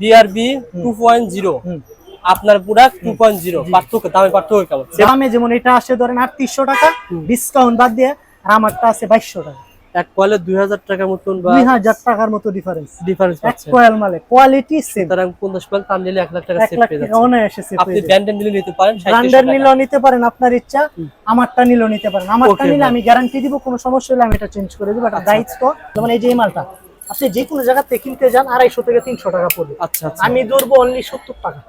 BRB two point zero. আপনার product two point zero পার্থক্য দামের পার্থক্য কেমন? দামে যেমন এটা আসে ধরেন আটত্রিশশো টাকা ডিসকাউন্ট বাদ দিয়ে আর আমারটা আছে বাইশশো টাকা। এক কয়েলে দুই হাজার টাকার মতন বা দুই হাজার টাকার মতো ডিফারেন্স ডিফারেন্স এক কয়েল মালে কোয়ালিটি সেম সুতরাং পঞ্চাশ কয়েল তার নিলে এক লাখ টাকা সেভ পেয়ে যাচ্ছে অনায়াসে save আপনি ব্র্যান্ডের নিলে নিতে পারেন ব্র্যান্ডের নিলেও নিতে পারেন আপনার ইচ্ছা আমারটা নিলেও নিতে পারেন। আমারটা নিলে আমি গ্যারান্টি দিব কোনো সমস্যা হলে আমি এটা চেঞ্জ করে দেবো এটা আচ্ছা। দায়িত্ব। যেমন এই যে এই মালটা আপনি যে কোনো জায়গাতে কিনতে যান আড়াইশো থেকে তিনশো টাকা পড়বে। আচ্ছা আচ্ছা। আমি ধরবো অনলি সত্তর টাকা।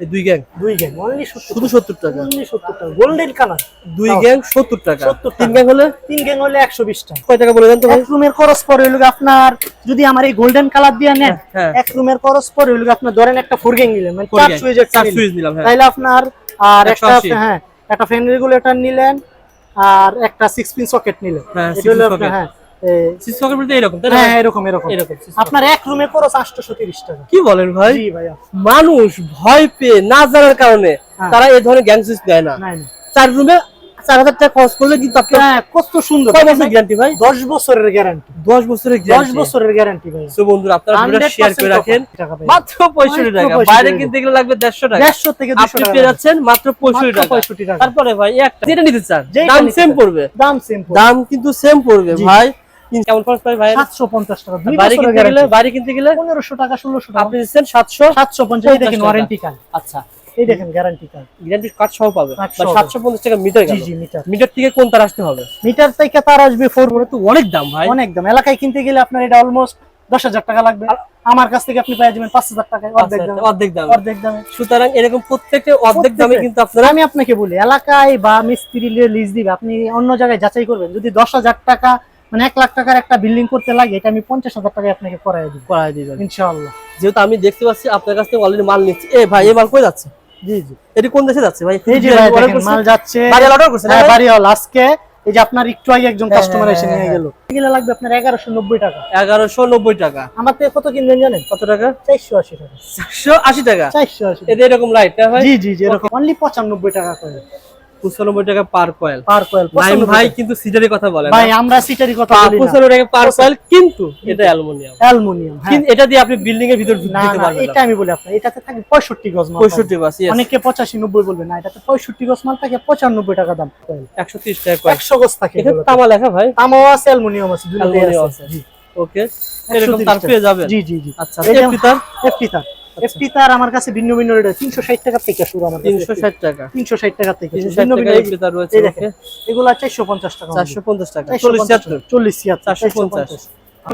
দুই গ্যাং দুই গ্যাং অনলি সত্তর শুধু সত্তর টাকা? অনলি সত্তর টাকা। গোল্ডেন কালার দুই গ্যাং সত্তর টাকা। 70 টাকা। তিন গ্যাং হলে? তিন গ্যাং হলে একশো বিশ টাকা। কয় টাকা বলে দেন তো এক রুমের খরচ পরে হইল আপনার যদি আমার এই গোল্ডেন কালার দিয়ে নেন হ্যাঁ। এক রুমের খরচ পরে হইল আপনার ধরেন একটা ফোর গ্যাং নিলেন মানে চার সুইচের চার সুইচ নিলাম, হ্যাঁ। তাইলে আপনার আর একটা হ্যাঁ একটা ফ্যান রেগুলেটর নিলেন আর একটা সিক্স পিন সকেট নিলেন। হ্যাঁ, socket। হ্যাঁ এরকম তাই হ্যাঁ ভাই? এরকম এরকম। এরকম আপনার এক রুমে খরচ আটশোশো তিরিশ টাকা কি বলেন ভাই? জি ভাইয়া। মানুষ ভয় পেয়ে না জানার কারণে হ্যাঁ। তারা এই ধরনের গ্যাং দেয় না। চার রুমে চার হাজার টাকা খরচ করলে কিন্তু আপনার কত সুন্দর। কয় বছর গ্যারান্টি ভাই? দশ বছরের গ্যারান্টি দশ বছরের দশ বছরের গ্যারান্টি ভাই। তো বন্ধুরা আপনারা ভিডিওটা শেয়ার করে রাখেন। মাত্র পঁয়ষট্টি টাকা। বাইরে কিনতে গেলে লাগবে দেড়শো টাকা। দেড়শো থেকে আপনি পেয়ে যাচ্ছেন মাত্র পঁয়ষট্টি টাকা। 65 টাকা। তারপরে ভাই একটা যেটা নিতে চান দাম সেম পড়বে। দাম সেম দাম কিন্তু সেম পড়বে ভাই। কেমন খরচ পাই ভাই সাতশো পঞ্চাশ টাকা দুই বাড়ি কিনতে গেলে বাড়ি কিনতে গেলে পনেরোশো টাকা ষোলোশো টাকা। আপনি দিচ্ছেন সাতশো? সাতশো পঞ্চাশ এই দেখেন ওয়ারেন্টি কার্ড আচ্ছা। এই দেখেন গ্যারান্টি কার্ড গ্যারান্টি কার্ড সহ পাবে। কার্ড সহ। সাতশো পঞ্চাশ টাকা মিটার জি জি মিটার মিটার থেকে কোন তার আসতে হবে? মিটার থেকে তার আসবে ফোর ওটা তো অনেক দাম ভাই। অনেক দাম। এলাকায় কিনতে গেলে আপনার এটা অলমোস্ট দশ হাজার টাকা লাগবে। আমার কাছ থেকে আপনি পেয়ে যাবেন পাঁচ হাজার টাকায়। অর্ধেক দামে। অর্ধেক দাম। অর্ধেক দামে। সুতরাং এরকম প্রত্যেকটা অর্ধেক দামে। কিন্তু আপনারা আমি আপনাকে বলি এলাকায় বা মিস্ত্রি লিজ দিবে আপনি অন্য জায়গায় যাচাই করবেন। যদি দশ হাজার টাকা মানে এক লাখ টাকার একটা বিল্ডিং করতে লাগে এটা আমি পঞ্চাশ হাজার টাকায় আপনাকে করাই দিব। করাই দিবেন ইনশাআল্লাহ। যেহেতু আমি দেখতে পাচ্ছি আপনার কাছ থেকে অলরেডি মাল নিচ্ছি। এ ভাই এই মাল কই যাচ্ছে? জি জি। এটি কোন দেশে যাচ্ছে ভাই? এই যে? মাল যাচ্ছে। বাড়ি অর্ডার করছে না হ্যাঁ ভাই? বাড়িওয়ালা। আজকে এই যে আপনার একটু আগে একজন কাস্টমার হ্যাঁ, এসে হ্যাঁ, নিয়ে গেল। এগুলো লাগবে আপনার এগারোশো নব্বই টাকা। এগারোশো নব্বই টাকা। আমার থেকে কত কিনবেন জানেন? কত টাকা? চারশো আশি টাকা। চারশো আশি টাকা? চারশো আশি এরকম লাইট জি জি জি এরকম। অনলি পঁচানব্বই টাকা করে। পঁচানব্বই টাকা per coil per coil Naim ভাই কিন্তু সিটারের কথা বলে ভাই আমরা সিটারি কথা বলি না। পঁচানব্বই টাকা পার কয়েল কিন্তু এটা অ্যালুমিনিয়াম। অ্যালুমিনিয়াম হ্যাঁ। কিন্তু এটা দিয়ে আপনি বিল্ডিং এর ভিতর ঢুকতে না দিতে না। এটা আমি বলি আপনার এটাতে থাকে পঁয়ষট্টি গজ মাল। পঁয়ষট্টি বাস থাকে। অনেকে পঁচাশি নব্বই বলবে না এটাতে পঁয়ষট্টি গজ মাল থাকে পঁচানব্বই টাকা দাম। একশো তিরিশ টাকা কয়েল একশো গজ থাকে এগুলোতে। তামা লেখা ভাই? তামাও আছে অ্যালুমিনিয়াম আছে অ্যালুমিনিয়াম আছে। ওকে এরকম তার পেয়ে যাবেন? জি জি জি। আচ্ছা এফটি তার এফটি তার এফটি তার আমার কাছে ভিন্ন ভিন্ন রেট তিনশো ষাট টাকা থেকে শুরু আমার তিনশো ষাট টাকা। তিনশো ষাট টাকা থেকে ভিন্ন ভিন্ন এফটি তার রয়েছে এগুলা চারশো পঞ্চাশ টাকা চারশো পঞ্চাশ টাকা। চারশো চল্লিশ পঞ্চাশ ছিয়াত্তর চল্লিশ ছিয়াত্তর চারশো চারশো পঞ্চাশ। পঞ্চাশ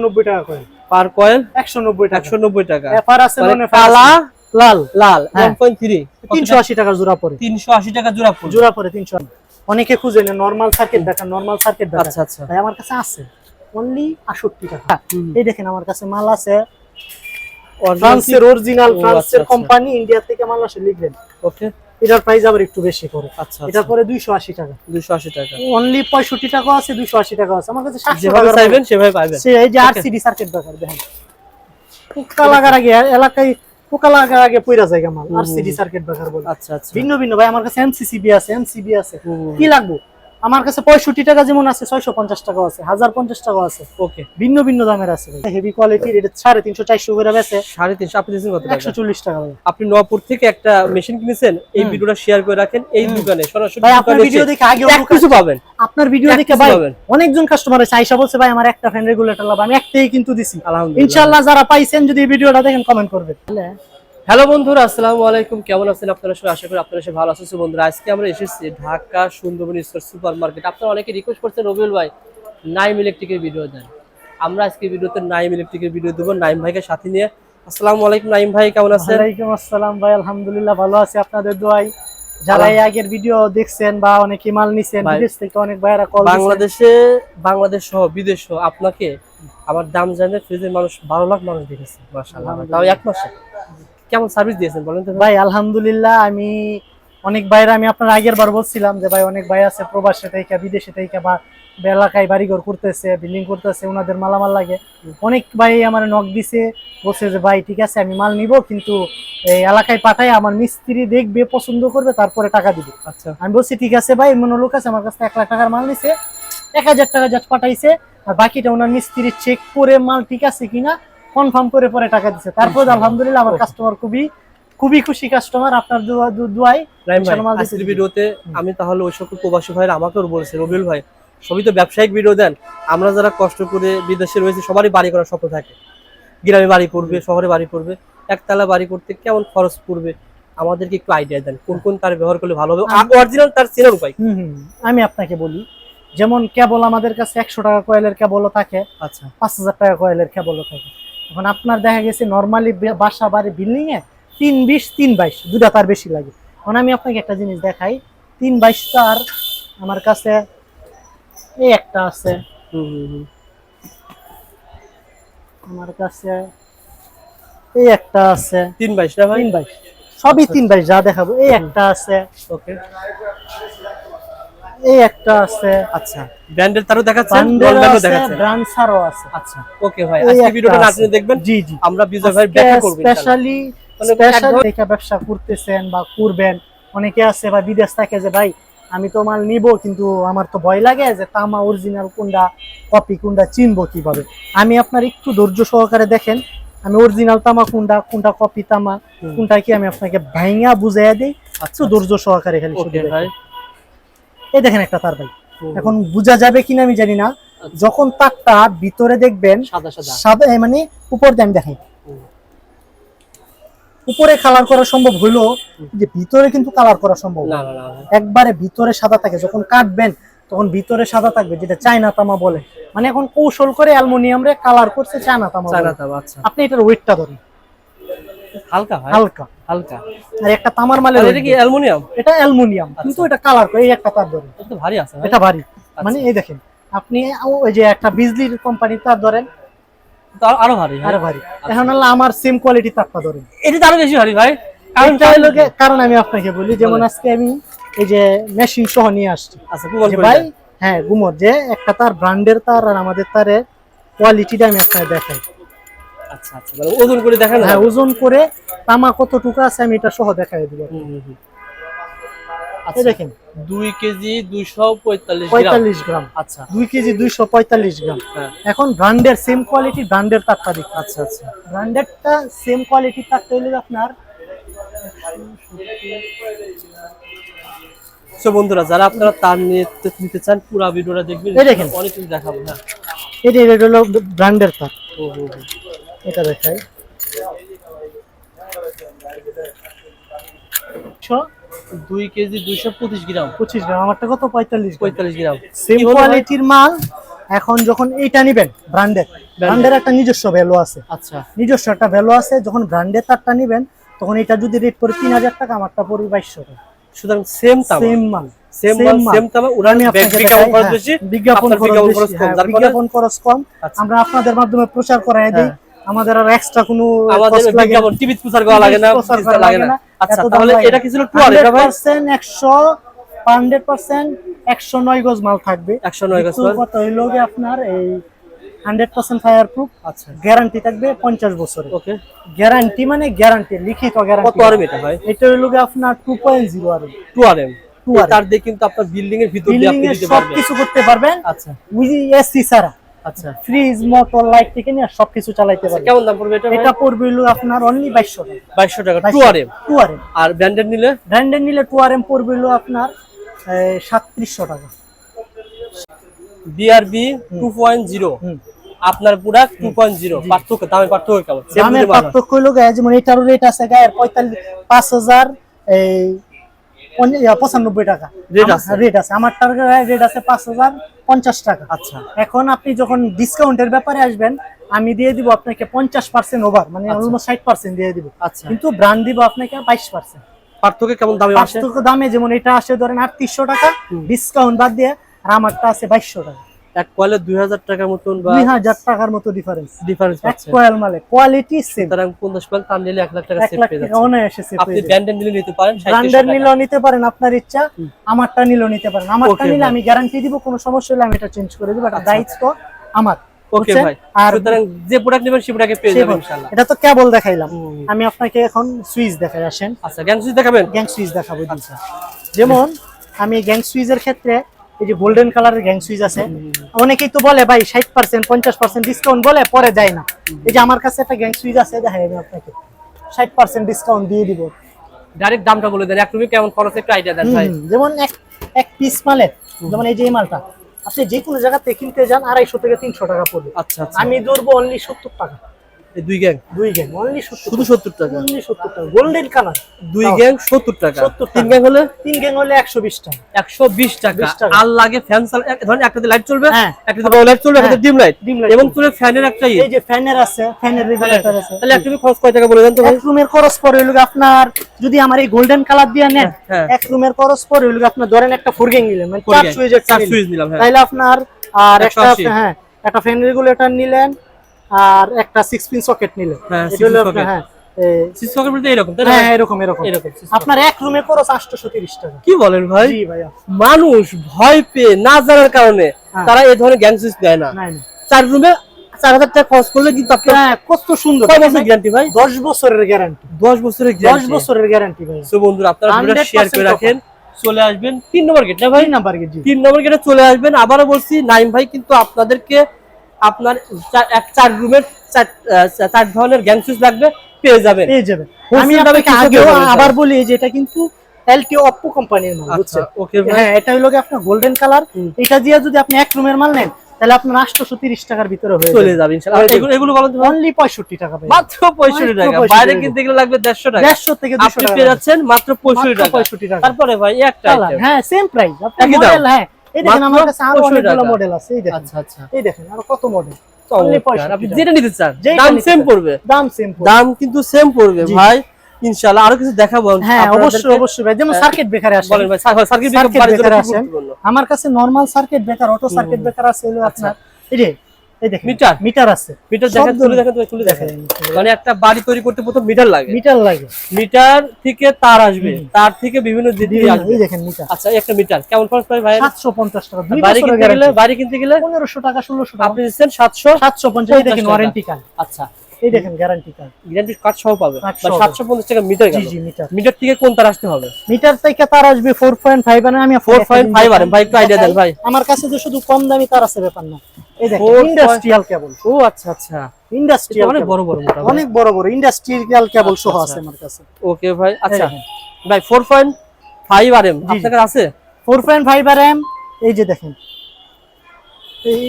নব্বই টাকা করে। পার কয়েল একশো নব্বই টাকা। একশো নব্বই টাকা। এফআর আছে মানে কালা লাল। লাল হ্যাঁ। ওয়ান পয়েন্ট থ্রি তিনশো আশি টাকার জোড়া পরে। তিনশো আশি টাকা জোড়া পড়বে জোড়া পরে তিনশো। অনেকে খুঁজে নেন নর্মাল সার্কিট দেখা নর্মাল সার্কিট দেখা আচ্ছা আচ্ছা। ভাই আমার কাছে আছে। অনলি আটষট্টি টাকা। এই দেখেন আমার কাছে মাল আছে ফ্রান্সের অরিজিনাল ফ্রান্সের আচ্ছা, আচ্ছা। কোম্পানি ইন্ডিয়া থেকে মাল আসে লিখবেন। ওকে এটার প্রাইস আবার একটু বেশি করে আচ্ছা এটার পরে দুইশো আশি টাকা। দুশো আশি টাকা। অনলি পঁয়ষট্টি টাকা আছে দুইশো আশি টাকা আছে। আমার কাছে সাতশো যেভাবে চাইবেন সেভাবে পাইবেন। সে এই যে আরসিডি সার্কিট ব্রেকার দেখেন। পোকা লাগার আগে এলাকায় পোকা লাগার আগে পয়রা জায়গা মাল। আরসিডি সার্কিট ব্রেকার বলে। আচ্ছা আচ্ছা। ভিন্ন ভিন্ন ভাই আমার কাছে এমসিসিবি আছে এমসিবি আছে। কি লাগবে? আমার কাছে পঁয়ষট্টি টাকা যেমন আছে ছয়শো পঞ্চাশ টাকা আছে হাজার পঞ্চাশ টাকা আছে। ওকে ভিন্ন ভিন্ন দামের আছে হেভি কোয়ালিটির এটা সাড়ে তিনশো চারশো করে বেছে সাড়ে তিনশো আপনি দিয়েছেন কত একশো চল্লিশ টাকা আপনি নপুর থেকে একটা মেশিন কিনেছেন এই ভিডিওটা শেয়ার করে রাখেন এই দোকানে সরাসরি আপনার ভিডিও দেখে আগে কিছু পাবেন। আপনার ভিডিও দেখে ভাই। অনেকজন কাস্টমার আছে আইসা বলছে ভাই আমার একটা ফ্যান রেগুলেটর লাভ আমি একটাই কিন্তু দিছি। আলহামদুলিল্লাহ। ইনশাআল্লাহ যারা পাইছেন যদি এই ভিডিওটা দেখেন কমেন্ট করবেন। হ্যালো বন্ধুরা আসসালামু আলাইকুম। কেমন আছেন আপনারা সবাই? আশা করি আপনারা সবাই ভালো আছেন। বন্ধুরা আজকে আমরা এসেছি Dhaka Sundarban square supermarket আপনারা অনেকে রিকোয়েস্ট করছেন রবিউল ভাই নাইম ইলেকট্রিকের ভিডিও দেন। আমরা আজকে ভিডিওতে নাইম ইলেকট্রিকের ভিডিও দেবো নাইম ভাইকে সাথে নিয়ে। আসসালামু আলাইকুম নাইম ভাই কেমন আছেন? ওয়ালাইকুম আসসালাম ভাই আলহামদুলিল্লাহ ভালো আছি। আপনাদের দোয়াই যারা এই আগের ভিডিও দেখছেন বা অনেকে মাল নিছেন বিদেশ থেকে অনেক ভাইরা কল বাংলাদেশে বাংলাদেশ সহ বিদেশ সহ আপনাকে আমার দাম জানে ফ্রিজের মানুষ বারো লাখ মানুষ দেখেছে মাশাআল্লাহ। তাও এক মাসে? কেমন সার্ভিস দিয়েছেন বলেন তো? ভাই? আলহামদুলিল্লাহ আমি অনেক ভাইরা আমি আপনার আগের বার বলছিলাম যে ভাই অনেক ভাই আছে প্রবাসে থেকে বিদেশে থেকে বা এলাকায় বাড়িঘর করতেছে বিল্ডিং করতেছে ওনাদের মালামাল লাগে। অনেক ভাই আমার নখ দিছে বলছে যে ভাই ঠিক আছে আমি মাল নিব কিন্তু এই এলাকায় পাঠাই আমার মিস্ত্রি দেখবে পছন্দ করবে তারপরে টাকা দিবে। আচ্ছা। আমি বলছি ঠিক আছে ভাই মনে লোক আছে আমার কাছে এক লাখ টাকার মাল নিছে এক হাজার টাকা জাস্ট পাঠাইছে আর বাকিটা ওনার মিস্ত্রি চেক করে মাল ঠিক আছে কিনা কনফার্ম করে পরে টাকা দিচ্ছে তারপর আলহামদুলিল্লাহ আমার কাস্টমার খুবই খুবই খুশি কাস্টমার আপনার দোয়াই ভিডিওতে আমি তাহলে ওই সকল প্রবাসী ভাইয়ের আমাকেও বলছে রবিউল ভাই সবই তো ব্যবসায়িক ভিডিও দেন। আমরা যারা কষ্ট করে বিদেশে রয়েছে সবারই বাড়ি করার স্বপ্ন থাকে। গ্রামে বাড়ি করবে শহরে বাড়ি করবে একতলা বাড়ি করতে কেমন খরচ পড়বে আমাদেরকে একটু আইডিয়া দেন কোন কোন তার ব্যবহার করলে ভালো হবে। অরিজিনাল তার চেনার উপায় হুম হুম আমি আপনাকে বলি যেমন কেবল আমাদের কাছে একশো টাকা কয়েলের কেবলও থাকে আচ্ছা। পাঁচ হাজার টাকা কয়েলের কেবলও থাকে। এখন আপনার দেখা গেছে নর্মালি বাসা বাড়ি বিল্ডিং এ তিন বিশ তিন বাইশ দুটা তার বেশি লাগে। এখন আমি আপনাকে একটা জিনিস দেখাই তিন বাইশ তার আমার কাছে এই একটা আছে। আমার কাছে এই একটা আছে। তিন বাইশ তিন বাইশ। সবই তিন বাইশ যা দেখাবো। এই একটা আছে। ওকে। এই একটা আছে। আচ্ছা। ব্র্যান্ডের তারও দেখাচ্ছেন দেখাচ্ছেন সারও আছে আচ্ছা ওকে ভাই আজকে ভিডিওটা। আপনি দেখবেন জি জি আমরা বিজয় ভাই ব্যাখ্যা করব। স্পেশালি স্পেশাল দেখে ব্যবসা করতেছেন বা করবেন অনেকে আছে বা বিদেশ থাকে যে ভাই আমি তো মাল নিব কিন্তু আমার তো ভয় লাগে যে তামা অরিজিনাল কোনটা কপি কোনটা চিনবো কীভাবে আমি আপনার একটু ধৈর্য সহকারে দেখেন আমি অরিজিনাল তামা কোনটা কোনটা কপি তামা কোনটা কি আমি আপনাকে ভাইঙা বুঝাইয়া দিই আচ্ছা একটু ধৈর্য সহকারে খালি। ভাই এই দেখেন একটা তার ভাই। এখন বোঝা যাবে কিনা আমি জানি না। আচ্ছা। যখন তারটা ভিতরে দেখবেন সাদা মানে উপর দিয়ে আমি দেখাই। উপরে কালার করা সম্ভব হইল যে ভিতরে কিন্তু কালার করা সম্ভব। একবারে ভিতরে সাদা থাকে যখন কাটবেন তখন ভিতরে সাদা থাকবে যেটা চায়না তামা বলে। মানে এখন কৌশল করে অ্যালুমিনিয়াম রে কালার করছে চায়না তামা আচ্ছা। আপনি এটার ওয়েটটা ধরেন। হালকা হালকা। হালকা। আর একটা তামার মালের এটা কি। অ্যালুমিনিয়াম? এটা অ্যালুমিনিয়াম কিন্তু এটা কালার করে এই একটা তার ধরেন এটা ভারী আছে এটা ভারী। মানে এই দেখেন আপনি ওই যে একটা বিজলির কোম্পানির তার ধরেন আরো- ভারী আরও ভারী। এখন হলো আমার সেম কোয়ালিটি তারটা ধরেন। এটা আরও বেশি ভারী ভাই। কারণ কারণটা হলো কারণ আমি আপনাকে বলি যেমন আজকে আমি এই যে মেশিন সহ নিয়ে আসছি। আচ্ছা ভাই হ্যাঁ গুমর যে একটা তার ব্র্যান্ডের তার আর আমাদের তারের কোয়ালিটিটা আমি আপনাকে দেখাই। আচ্ছা আচ্ছা ওজন করে দেখেন হ্যাঁ ওজন করে তামা কতটুকু আছে আমি এটা সহ দেখাই দিব। আচ্ছা দেখেন। দুই কেজি দুইশো পঁয়তাল্লিশ গ্রাম। পঁয়তাল্লিশ গ্রাম। আচ্ছা। দুই কেজি দুইশো পঁয়তাল্লিশ গ্রাম। হ্যাঁ। এখন ব্র্যান্ডের সেম কোয়ালিটি ব্র্যান্ডের তারটা দেখি। আচ্ছা আচ্ছা। ব্র্যান্ডেডটা সেম কোয়ালিটি তারটা হইলে আপনার সো বন্ধুরা যারা আপনারা তার নিয়ে নিতে চান পুরো ভিডিওটা দেখবেন। এই দেখেন। অনেক কিছু দেখাবো হ্যাঁ। এটা এটা হলো ব্র্যান্ডের ও। এটা দেখাই। দুই কেজি দুইশো পঁচিশ গ্রাম। পঁচিশ গ্রাম আমারটা কত? পঁয়তাল্লিশ পঁয়তাল্লিশ গ্রাম। সেম? কোয়ালিটির মাল এখন যখন এইটা নিবেন ব্র্যান্ডের ব্র্যান্ডের একটা নিজস্ব ভ্যালু আছে। আচ্ছা। নিজস্ব একটা ভ্যালু আছে যখন ব্র্যান্ডের তারটা নিবেন তখন এটা যদি রেট করে তিন হাজার টাকা আমারটা পড়বে বাইশশো টাকা। সুতরাং সেম সেম মাল। সেম। সেম বিজ্ঞাপন খরচ হ্যাঁ, বেশি? বিজ্ঞাপন খরচ বিজ্ঞাপন বেশি, খরচ কম। হ্যাঁ, আচ্ছা। আমরা আপনাদের মাধ্যমে প্রচার করাই দিই। আমাদের আর এক্সট্রা কোনো আমাদের। বিজ্ঞাপন টিভি প্রচার করা লাগে না প্রচার করা লাগে না। আচ্ছা তাহলে এটা কি ছিল টুয়ার এটা ভাই 100% 100 100% 109 গজ মাল থাকবে। একশো নয় কত হইল আপনার এই 100% ফায়ার প্রুফ আচ্ছা। গ্যারান্টি থাকবে 50 বছরের। ওকে গ্যারান্টি মানে গ্যারান্টি লিখিত কত গ্যারান্টি এটা ভাই এটা হইল আপনার 2.0 আর টু আরএম 2RM তার দিয়ে কিন্তু আপনার বিল্ডিং এর ভিতর দিয়ে আপনি সব কিছু করতে পারবেন আচ্ছা। এসি ছাড়া। আচ্ছা। ফ্রিজ মোটর লাইট থেকে নিয়ে সবকিছু চালাইতে পারবেন কেমন দাম পড়বে এটা এটা পড়বে হলো আপনার অনলি 2200 টাকা। বাইশশো টাকা টু আরএম 2RM আর ব্র্যান্ডেড নিলে? ব্র্যান্ডের নিলে 2RM পড়বে হলো আপনার সাতত্রিশশো টাকা। বিআরবি টু পয়েন্ট জিরো হুম। আপনার প্রোডাক্ট টু পয়েন্ট জিরো পার্থক্য দামের পার্থক্য কেমন? দামের। পার্থক্য হলো গায়ে যেমন এটারও রেট আছে গায়ের পঁয়তাল্লিশ পাঁচ হাজার এই পঞ্চ- পঁচানব্বই টাকা। রেট আছে? রেট আছে। আমারটার রেট আছে পাঁচ হাজার পঞ্চাশ টাকা। আচ্ছা। এখন আপনি যখন ডিসকাউন্টের ব্যাপারে আসবেন আমি দিয়ে দিব আপনাকে পঞ্চাশ পার্সেন্ট ওভার মানে অলমোস্ট ষাট পার্সেন্ট দিয়ে দিব। আচ্ছা। কিন্তু ব্র্যান্ড দিব আপনাকে বাইশ পার্সেন্ট পার্থক্য কেমন দামে পার্থক্য দামে যেমন এটা আসে ধরেন আটত্রিশশো টাকা ডিসকাউন্ট বাদ দিয়ে আর আমারটা আছে বাইশশো টাকা। এক কয়েলে দুই হাজার টাকার মতন বা দুই হাজার টাকার মতো ডিফারেন্স ডিফারেন্স এক কয়েল মালে কোয়ালিটি সেম সুতরাং পঞ্চাশ কয়েল তার নিলে এক লাখ টাকা সেভ পেয়ে যাচ্ছে অনায়াসে save আপনি যাবে। ব্র্যান্ডেড নিলে নিতে পারেন ব্র্যান্ডের নিলেও নিতে পারেন আপনার ইচ্ছা আমারটা নিলেও নিতে পারেন। আমারটা নিলে আমি গ্যারান্টি দিব কোনো সমস্যা হলে আমি এটা চেঞ্জ করে দিব এটা আচ্ছা, দায়িত্ব আমার ওকে ভাই। আর সুতরাং যে প্রোডাক্ট নেবেন সেই প্রোডাক্টে পেয়ে যাবেন ইনশাআল্লাহ। এটা তো কেবল দেখাইলাম। আমি আপনাকে এখন সুইচ দেখাই আসেন। আচ্ছা গ্যাং সুইচ দেখাবেন? গ্যাং সুইচ দেখাবো। আচ্ছা। যেমন আমি গ্যাং সুইচের ক্ষেত্রে এই যে গোল্ডেন কালারের গ্যাং সুইচ আছে অনেকেই তো বলে ভাই ষাট পার্সেন্ট পঞ্চাশ পার্সেন্ট ডিসকাউন্ট বলে পরে দেয় না। এই যে আমার কাছে একটা গ্যাং সুইচ আছে দেখাই আমি আপনাকে। ষাট পার্সেন্ট ডিসকাউন্ট দিয়ে দিব। ডাইরেক্ট দামটা বলে দেন। এক কেমন খরচ একটু আইডিয়া দেন ভাই। যেমন এক এক পিস মালের যেমন এই যে এই মালটা আপনি যে কোনো জায়গাতে কিনতে যান আড়াইশো থেকে তিনশো টাকা পড়বে। আচ্ছা আচ্ছা। আমি ধরবো অনলি সত্তর টাকা। দুই গ্যাং? দুই গ্যাং অনলি শুধু সত্তর টাকা? অনলি সত্তর টাকা গোল্ডেন কালার দুই গ্যাং সত্তর টাকা। 70 তিন গ্যাং হলে? তিন গ্যাং হলে একশো বিশ টাকা। একশো বিশ টাকা। আর লাগে ফ্যান ধরেন একটাতে লাইট চলবে হ্যাঁ। একটাতে বড় লাইট চলবে একটাতে হ্যাঁ। ডিম লাইট dim light এবং চলবে। ফ্যানের একটা এই যে ফ্যানের আছে ফ্যানের রেগুলেটর আছে। তাহলে এক রুমে খরচ কয় টাকা বলে দেন তো এক রুমের খরচ পড়ে হইল আপনার যদি আমার এই গোল্ডেন কালার দিয়ে নেন হ্যাঁ। এক রুমের খরচ পড়ে হইল আপনার ধরেন একটা ফোর গ্যাং নিলেন মানে চার সুইচ একটা সুইচ নিলাম হ্যাঁ। তাইলে আপনার আর একটা হ্যাঁ একটা ফ্যান রেগুলেটর নিলেন আর একটা সিক্স পিন সকেট নিলেন হ্যাঁ। আপনার, হ্যাঁ হ্যাঁ এরকম এরকম। এরকম six আপনার এক রুমে খরচ আটশোশো তিরিশ টাকা। কি বলেন ভাই? মানুষ ভয় পেয়ে না জানার কারণে। তারা এই ধরনের গ্যাং সুইচ দেয় না। চার রুমে চার হাজার টাকা খরচ করলে কিন্তু আপনার কত সুন্দর। গ্যারান্টি ভাই? দশ বছরের গ্যারান্টি দশ বছরের দশ বছরের গ্যারান্টি ভাই বন্ধুরা আপনারা শেয়ার করে রাখেন। চলে আসবেন তিন নম্বর গেট না ভাই? নাম্বার জি। তিন নম্বর গেটে চলে আসবেন। আবারও বলছি নাইম ভাই কিন্তু আপনাদেরকে আপনার এক চার রুমের চার চার ধরনের গ্যাং সুইচ লাগবে পেয়ে যাবেন। পেয়ে যাবেন। আমি আপনাকে আগেও আবার বলি যে এটা কিন্তু এলটি অপ্পো কোম্পানির মাল বুঝছেন? ওকে হ্যাঁ এটা হলো আপনার গোল্ডেন কালার এটা দিয়ে যদি আপনি এক রুমের মাল নেন তাহলে আপনার আটশোশো তিরিশ টাকার ভিতরে হয়ে চলে যাবে। যাবে ইনশাআল্লাহ। এগুলো বলেন অনলি পঁয়ষট্টি টাকা মাত্র পঁয়ষট্টি টাকা। 65 বাইরে। কিনতে গেলে লাগবে দেড়শো টাকা। দেড়শো থেকে আপনি পেয়ে যাচ্ছেন মাত্র পঁয়ষট্টি টাকা। 65 টাকা। তারপরে ভাই একটা হ্যাঁ সেম প্রাইস হ্যাঁ। এই দেখেন আমার কাছে আরও অনেকগুলো মডেল আছে এই দেখেন। আচ্ছা আচ্ছা। এই দেখেন আরও কত মডেল Only চমৎকার। 65 আপনি যেটা নিতে চান দাম সেম পড়বে। দাম সেম দাম কিন্তু সেম পড়বে ভাই। ইনশাআল্লাহ আরও কিছু দেখাবো হ্যাঁ অবশ্যই অবশ্যই ভাই। যেমন সার্কিট ব্রেকারে আসে। বলেন ভাই সার্কিট সার্কিট বাড়ির জন্য ব্রেকারে কি আসেন গুরুত্বপূর্ণ? আমার কাছে normal circuit breaker auto circuit breaker আছে হলো আপনার। এই যে এই দেখেন মিটার? মিটার আছে। মিটার দেখেন তুলে দেখেন তুমি তুলে দেখেন। দেখেন। মানে একটা বাড়ি তৈরি করতে প্রথম মিটার লাগে। মিটার লাগে। মিটার থেকে তার আসবে। তার থেকে বিভিন্ন জিনিস আসবে। এই দেখেন মিটার। আচ্ছা একটা মিটার। কেমন খরচ পাই ভাই সাতশো পঞ্চাশ টাকা। বাড়ি কিনতে গেলে বাড়ি কিনতে গেলে? টাকা ষোলোশো টাকা। আপনি দিচ্ছেন সাতশো? সাতশো পঞ্চাশ এই দেখেন ওয়ারেন্টি কার্ড আচ্ছা। এই দেখেন গ্যারান্টি কার্ড গ্যারান্টি কার্ড সহ পাবে। কার্ড সহ। সাতশো পঞ্চাশ টাকা মিটার জি জি মিটার মিটার থেকে কোন তার আসতে হবে? মিটার থেকে তার আসবে ফোর পয়েন্ট ফাইভ আমি ফোর পয়েন্ট ফাইভ আর ভাই একটু আইডিয়া দেন ভাই। আমার কাছে যে শুধু কম দামি তার আছে ব্যাপার না। এই দেখেন ইন্ডাস্ট্রিয়াল কেবল ও আচ্ছা আচ্ছা। ইন্ডাস্ট্রিয়াল অনেক বড় বড় মোটা অনেক বড় বড়। ইন্ডাস্ট্রিয়াল কেবল সহ আচ্ছা, আছে আমার কাছে। ওকে ভাই আচ্ছা। ভাই four point five R M আপনার কাছে আছে? Four point five R M এই যে দেখেন। এই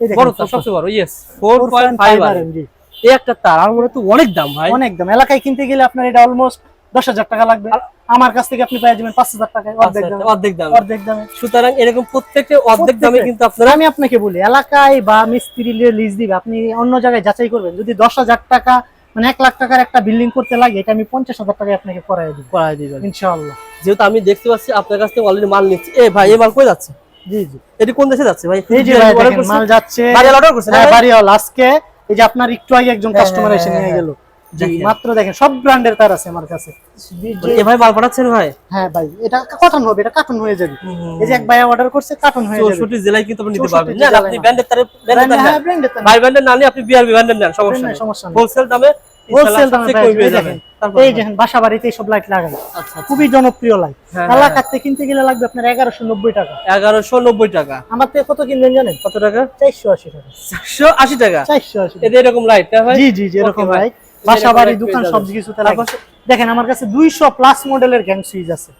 এই দেখেন বড় তো সবচেয়ে বড় yes four four point point five five R R M M জি এই একটা তার আমার তো অনেক দাম ভাই। অনেক দাম। এলাকায় কিনতে গেলে আপনার এটা অলমোস্ট দশ হাজার টাকা লাগবে। আমার কাছ থেকে আপনি পেয়ে যাবেন পাঁচ হাজার টাকায়। অর্ধেক দামে। অর্ধেক দাম। অর্ধেক দামে। সুতরাং এরকম প্রত্যেকটা অর্ধেক দামে কিন্তু আপনারা আমি আপনাকে বলি এলাকায় বা মিস্ত্রি লিজ দিবে আপনি অন্য জায়গায় যাচাই করবেন। যদি দশ হাজার টাকা মানে এক লাখ টাকার একটা বিল্ডিং করতে লাগে এটা আমি পঞ্চাশ হাজার টাকায় আপনাকে করাই দিব। করাই দিবেন। ইনশাআল্লাহ। যেহেতু আমি দেখতে পাচ্ছি আপনার কাছ থেকে অলরেডি মাল নিচ্ছি। এ ভাই এই মাল কই যাচ্ছে? জি জি। এটি কোন দেশে যাচ্ছে ভাই? এই যে? মাল যাচ্ছে বাড়ি অর্ডার করছে না হ্যাঁ? বাড়িওয়ালা আজকে এই যে আপনার একটু আগে একজন হ্যাঁ, কাস্টমার হ্যাঁ, এসে নিয়ে হ্যাঁ, গেল। মাত্র দেখেন সব ব্র্যান্ডের তার আছে আমার কাছে। এ ভাই মাল পাঠাচ্ছেন ভাই? হ্যাঁ ভাই এটা কার্টন হবে এটা কার্টন হয়ে যাবে। এই যে এক ভাই অর্ডার করছে কার্টন হয়ে যাবে। চৌষট্টি জেলায় কিন্তু আপনি নিতে 64 পারবেন না আপনি ব্র্যান্ডের তারে ব্র্যান্ডের তার হ্যাঁ ভাই ব্র্যান্ডের না নিয়ে আপনি বিআরবি ব্র্যান্ডের নেন সমস্যা নাই, সমস্যা নেই। হোলসেল দামে হোলসেল দামে পেয়ে যাবেন। যাবেন এই দেখেন বাসা বাড়িতে লাইট লাগাই। আচ্ছা আচ্ছা। খুবই জনপ্রিয় লাইট কালা কাটতে কিনতে গেলে লাগবে আপনার এগারোশো নব্বই টাকা। এগারোশো নব্বই টাকা। আমার থেকে কত কিনবেন জানেন? কত টাকা? চারশো আশি টাকা। চারশো আশি টাকা? চারশো আশি এরকম লাইট জি জি জি এরকম লাইট বাসা বাড়ি দোকান সব। কিছুতে দেখেন আমার কাছে দুইশো প্লাস মডেলের গ্যাং সুইচ আছে।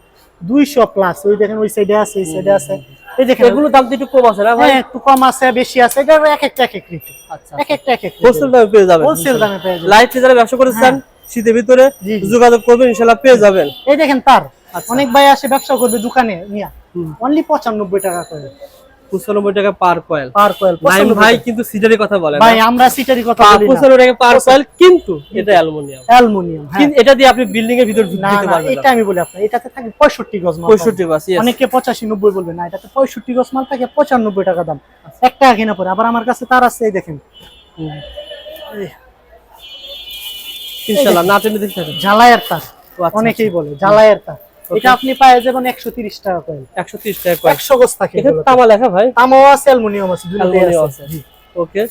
দুইশো প্লাস ওই দেখেন ওই সাইডে আছে এই সাইডে আছে। এই দেখেন এগুলো দাম একটু কম আছে না ভাই? হ্যাঁ একটু কম আছে বেশি আছে এটা এক একটা এক এক রেট। আচ্ছা এক একটা এক এক হোলসেল দামে পেয়ে যাবেন। হোলসেল দামে পেয়ে যাবেন। লাইট যারা ব্যবসা করেছেন শীতের ভিতরে। যোগাযোগ করবেন ইনশাল্লাহ পেয়ে যাবেন। এই দেখেন তার। আচ্ছা। অনেক ভাই আসে ব্যবসা করবে দোকানে নিয়া। অনলি পঁচানব্বই টাকা করে। পঁচানব্বই টাকা per coil per coil Naim ভাই কিন্তু সিটারি কথা বলেন ভাই আমরা সিটারি কথা বলি না। টাকা পার কয়েল কিন্তু এটা অ্যালুমিনিয়াম। অ্যালুমিনিয়াম হ্যাঁ। কিন্তু এটা দিয়ে আপনি বিল্ডিং এর ভিতর না দিতে না এটা আমি বলি আপনার এটাতে থাকে পঁয়ষট্টি গজ মাল। পঁয়ষট্টি বাস পাবেন। অনেকে পঁচাশি নব্বই বলবে না এটাতে পঁয়ষট্টি গজ মাল থাকে পঁচানব্বই টাকা দাম। এক টাকা কেনা পরে আবার আমার কাছে তার আছে এই দেখেন। ইনশাল্লাহ না টেনে দেখতে ঝালাইয়ের তার আচ্ছা, অনেকেই বলে ঝালাইয়ের তার। এটা আপনি পায়ে যাবেন একশো তিরিশ টাকা কয়েল একশো তিরিশ টাকা কয়েল একশো গজ থাকে এখানে তামা লেখা ভাই? তামাও আছে অ্যালুমিনিয়াম আছে আছে। জি। ওকে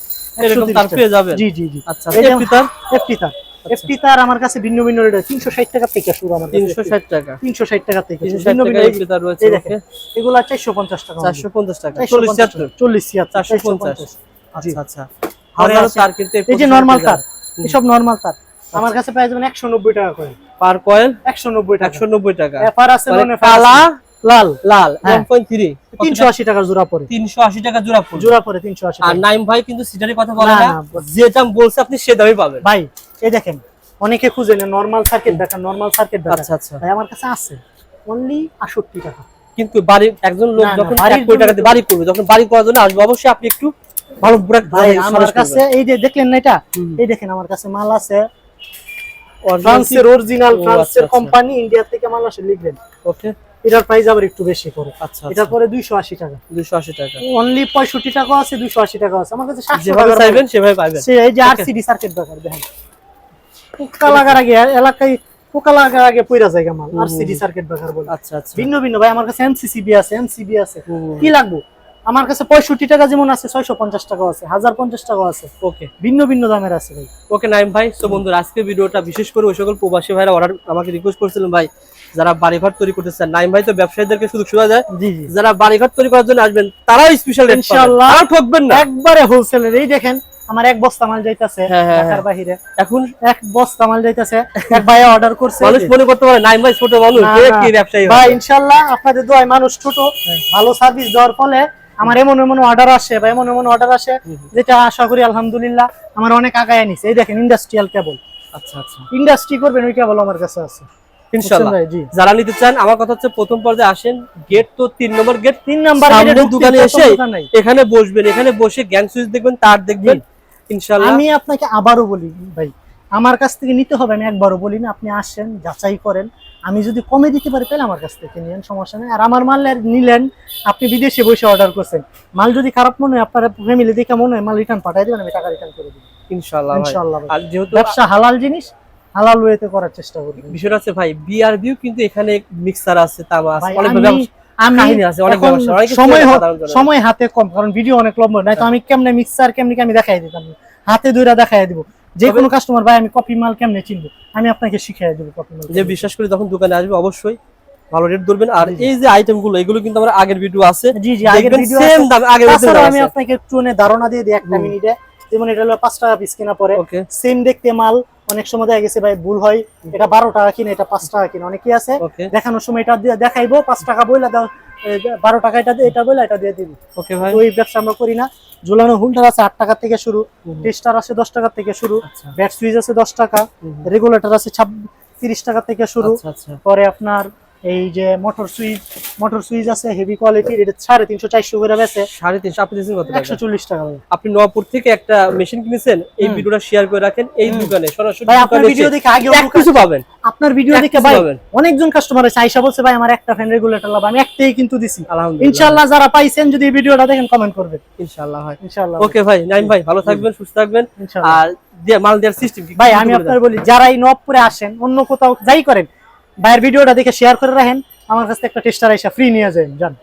এরকম তার পেয়ে যাবেন। জি জি জি। আচ্ছা সেফটি তার? FT তার। এফটি তার আমার কাছে ভিন্ন ভিন্ন রেট তিনশো ষাট টাকা থেকে শুরু আমার তিনশো ষাট টাকা। তিনশো ষাট টাকা থেকে ভিন্ন ভিন্ন এফটি তার রয়েছে ওকে এগুলা চারশো পঞ্চাশ টাকা। চারশো পঞ্চাশ টাকা। 450 চল্লিশ ছিয়াত্তর। চল্লিশ ছিয়াত্তর চারশো চারশো পঞ্চাশ। আচ্ছা আচ্ছা। তার কিন্তু এই যে নর্মাল তার। এসব নর্মাল তার। আমার কাছে প্রায় যাবেন একশো নব্বই টাকা করে পার কয়েল? একশো নব্বই টাকা। একশো নব্বই টাকা। এফআর আছে মানে কালা লাল। লাল হ্যাঁ। ওয়ান পয়েন্ট থ্রি তিনশো আশি টাকার জোড়া তিনশো আশি টাকা জোড়া পড়বে জোড়া তিনশো আশি আর নাইম ভাই কিন্তু কথা বলে না, যে দাম বলছে আপনি সে দামই পাবেন। ভাই এই দেখেন অনেকে খুঁজে না নর্মাল সার্কিট দেখা নর্মাল সার্কিট দেখা আচ্ছা আচ্ছা। ভাই আমার কাছে আছে। অনলি আটষট্টি টাকা। কিন্তু বাড়ির একজন লোক যখন বাড়ির এক কোটি টাকা দিয়ে বাড়ি করবে যখন বাড়ি করার জন্য আসবে অবশ্যই আপনি একটু ভালো বুড়া ভাই আমার কাছে এই যে দেখলেন না এটা? এই দেখেন আমার কাছে মাল আছে ফ্রান্সের অরিজিনাল ফ্রান্সের আচ্ছা, আচ্ছা। কোম্পানি ইন্ডিয়া থেকে মাল আসে লিখবেন। ওকে এটার প্রাইস আবার একটু বেশি করে। আচ্ছা এটার পরে দুইশো আশি টাকা। দুশো আশি টাকা। অনলি পঁয়ষট্টি টাকা আছে দুইশো আশি টাকা আছে। আমার কাছে চাইবেন সেভাবে পাবেন এই যে আরসিডি সার্কিট ব্রেকার দেখেন। পোকা লাগার আগে এলাকায় পোকা লাগার আগে পয়রা জায়গা মাল। আরসিডি সার্কিট ব্রেকার বলে। আচ্ছা আচ্ছা। ভিন্ন ভিন্ন। ভাই আমার কাছে এমসিসিবি আছে এমসিবি আছে। কি লাগবে? আমার কাছে পঁয়ষট্টি টাকা যেমন আছে ছয়শো পঞ্চাশ টাকা আছে হাজার পঞ্চাশ টাকা আছে। ওকে। ভিন্ন ভিন্ন দামের আছে ভাই। ওকে নাইম ভাই তো বন্ধুরা আজকে ভিডিওটা বিশেষ করে ওই সকল প্রবাসী ভাইরা অর্ডার আমাকে রিকোয়েস্ট করছিলেন ভাই যারা বাড়িঘর তৈরি করতে চান। নাইম ভাই তো ব্যবসায়ীদেরকে সুযোগ সুবিধা দেয় জি জি। যারা বাড়িঘর তৈরি করার জন্য আসবেন তারাও স্পেশাল ইনশাআল্লাহ। আর ঠকবেন না। একবারে হোলসেলের এই দেখেন আমার এক বস্তা মাল যাইতাছে হ্যাঁ, হ্যাঁ, ঢাকার হ্যাঁ। বাহিরে। এখন? এক বস্তা মাল যাইতাছে এক ভাই অর্ডার করছে। মানুষ মনে করতে পারে নাইম ভাই ছোট মানুষ কে কি ব্যবসায়ী ভাই হবে? ইনশাল্লাহ আপনাদের দোয়ায় মানুষ ছোট ভালো সার্ভিস দেওয়ার ফলে আমার এমন এমন অর্ডার আসে বা এমন এমন অর্ডার আসে যেটা আশা করি আলহামদুলিল্লাহ আমার অনেক আগায় নিছে এই দেখেন ইন্ডাস্ট্রিয়াল কেবল আচ্ছা আচ্ছা। ইন্ডাস্ট্রি করবেন ওই কেবল আমার কাছে আছে। ইনশাআল্লাহ। বুঝছেন ভাই? জি। যারা নিতে চান আমার কথা হচ্ছে প্রথম পর্যায়ে আসেন। গেট তো তিন নম্বর গেট তিন নাম্বার দোকানে এসে এখানে বসবেন এখানে বসে গ্যাং সুইচ দেখবেন তার দেখবেন। ইনশাআল্লাহ। আমি আপনাকে আবারও বলি ভাই আমার কাছ থেকে নিতে হবে আমি একবারও বলি না আপনি আসেন যাচাই করেন। আমি যদি কমে দিতে পারি তাহলে আমার কাছ থেকে নিয়েন সমস্যা নেই। আর আমার মাল নিলেন আপনি বিদেশে বসে অর্ডার করছেন। মাল যদি খারাপ মনে হয় আপনার ফ্যামিলি দেখে মনে হয় মাল রিটার্ন পাঠাই দেবেন আমি টাকা রিটার্ন করে দিব। ভাই। আর যেহেতু ব্যবসা হালাল জিনিস হালাল ওয়েতে করার চেষ্টা করবেন। বিষয়টা আছে ভাই বিআরবিও কিন্তু এখানে মিক্সার আছে তামা আছে অনেক। সময় হাতে কম কারণ ভিডিও অনেক লম্বা নাই তো আমি কেমনে মিক্সার কেমনি আমি দেখাই দিতাম। হাতে দুইটা দেখাই দিব। যে কোনো কাস্টমার ভাই আমি কপি মাল কেমনে চিনবো? আমি আপনাকে শিখিয়ে দেবো কপি মাল যে বিশ্বাস করি তখন দোকানে আসবে অবশ্যই ভালো রেট ধরবেন। আর এই যে আইটেমগুলো এগুলো কিন্তু আমার আগের ভিডিও আছে। জি জি আগের ভিডিও সেম দাম আগের ভিডিও আমি আপনাকে একটু নে ধারণা দিয়ে দিই একটা মিনিটে যেমন এটা হলো 5 টাকা পিস কিনা পরে। ওকে। সেম দেখতে মাল অনেক সময় দেখা গেছে ভাই ভুল হয়। এটা বারো টাকা কিনে এটা পাঁচ টাকা কিনে। অনেকে আছে দেখানোর সময় এটা দিয়ে দেখাইবো পাঁচ টাকা বইলা দাও বারো টাকা এটা দিয়ে এটা বইলা এটা দিয়ে দিবি। ওকে ভাই। ওই ব্যবসা আমরা করি না। ঝুলানো হুলটার আছে আট টাকা থেকে শুরু। টেস্টার আছে দশ টাকা থেকে শুরু আচ্ছা। ব্যাট সুইচ আছে দশ টাকা। রেগুলেটর আছে ছাব্বিশ তিরিশ টাকা থেকে শুরু। আচ্ছা আচ্ছা। পরে আপনার এই যে মোটর সুইচ মোটর সুইচ আছে হেভি কোয়ালিটির এটা সাড়ে তিনশো চারশো করে বেছে সাড়ে তিনশো আপনি দিয়েছেন কত একশো টাকা চল্লিশ টাকা আপনি নবপুর থেকে একটা মেশিন কিনেছেন এই ভিডিওটা শেয়ার করে রাখেন এই দোকানে সরাসরি আপনার ভিডিও দেখে আগে এক কিছু পাবেন। আপনার ভিডিও দেখে ভাই অনেকজন কাস্টমার আছে আইসা বলছে ভাই আমার একটা ফ্যান রেগুলেটর লাভ আমি একটাই কিন্তু দিছি। আলহামদুলিল্লাহ। ইনশাআল্লাহ যারা পাইছেন যদি এই ভিডিওটা দেখেন কমেন্ট করবেন। ইনশাআল্লাহ হয়। ইনশাআল্লাহ। ওকে ভাই নাইম ভাই ভালো থাকবেন সুস্থ থাকবেন। ইনশাআল্লাহ। আর মাল দেওয়ার সিস্টেম ভাই আমি আপনার বলি যারা এই নবপুরে আসেন অন্য কোথাও যাই করেন ভাইয়ের ভিডিওটা দেখে শেয়ার করে রাখেন। আমার কাছে একটা টেস্টার আইসা ফ্রি নিয়ে যাবেন জান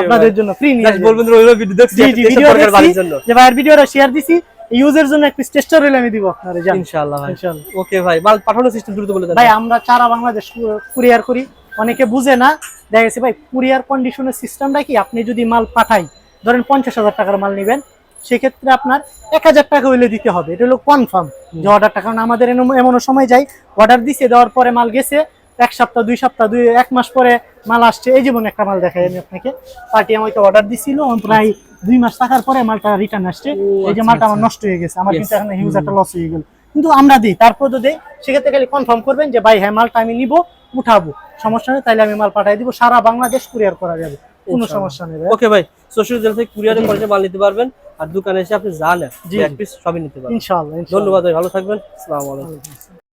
আপনাদের জন্য ফ্রি নিয়ে Just বলবেন রইল ভিডিও দেখছি ভিডিও দেখছি জন্য। যে ভাইয়ের ভিডিওটা শেয়ার দিছি ইউজের জন্য একটা টেস্টার হইলে আমি দিব আপনারে জান ইনশাআল্লাহ ভাই। ইনশাআল্লাহ। ওকে ভাই মাল পাঠানোর সিস্টেম দ্রুত বলে দেন। ভাই আমরা সারা বাংলাদেশ কুরিয়ার করি। অনেকে বুঝে না। দেখা গেছে ভাই কুরিয়ার কন্ডিশনের সিস্টেমটা কি? আপনি যদি মাল পাঠাই ধরেন পঞ্চাশ হাজার টাকার মাল নেবেন সেক্ষেত্রে আপনার এক হাজার টাকা হইলে দিতে হবে। এটা হলো কনফার্ম যে অর্ডারটা কারণ আমাদের এমন এমন সময় যাই অর্ডার দিছে দেওয়ার পরে মাল গেছে এক সপ্তাহ দুই সপ্তাহ দুই এক মাস পরে মাল আসছে। এই যেমন একটা মাল দেখাই আমি আপনাকে। পার্টি আমাকে অর্ডার দিছিল প্রায় দুই মাস থাকার পরে মালটা রিটার্ন আসছে। এই যে আচ্ছা, মালটা আমার আচ্ছা। নষ্ট হয়ে গেছে। আমার. কিন্তু এখন হিউজ একটা লস হয়ে গেল। কিন্তু আমরা দিই তারপর তো দেই সেক্ষেত্রে খালি কনফার্ম করবেন যে ভাই হ্যাঁ মালটা আমি নিব উঠাবো। সমস্যা নেই তাইলে আমি মাল পাঠাই দিব। সারা বাংলাদেশ কুরিয়ার করা যাবে। কোনো সমস্যা নেই ভাই। ওকে ভাই সোশ্যাল জেল থেকে কুরিয়ারে করে মাল নিতে পারবেন। আর দোকানে এসে আপনি জানেন জি, এক পিস সবই নিতে পারবেন। ইনশাআল্লাহ ধন্যবাদ ভাই ভালো থাকবেন। আসসালামু আলাইকুম।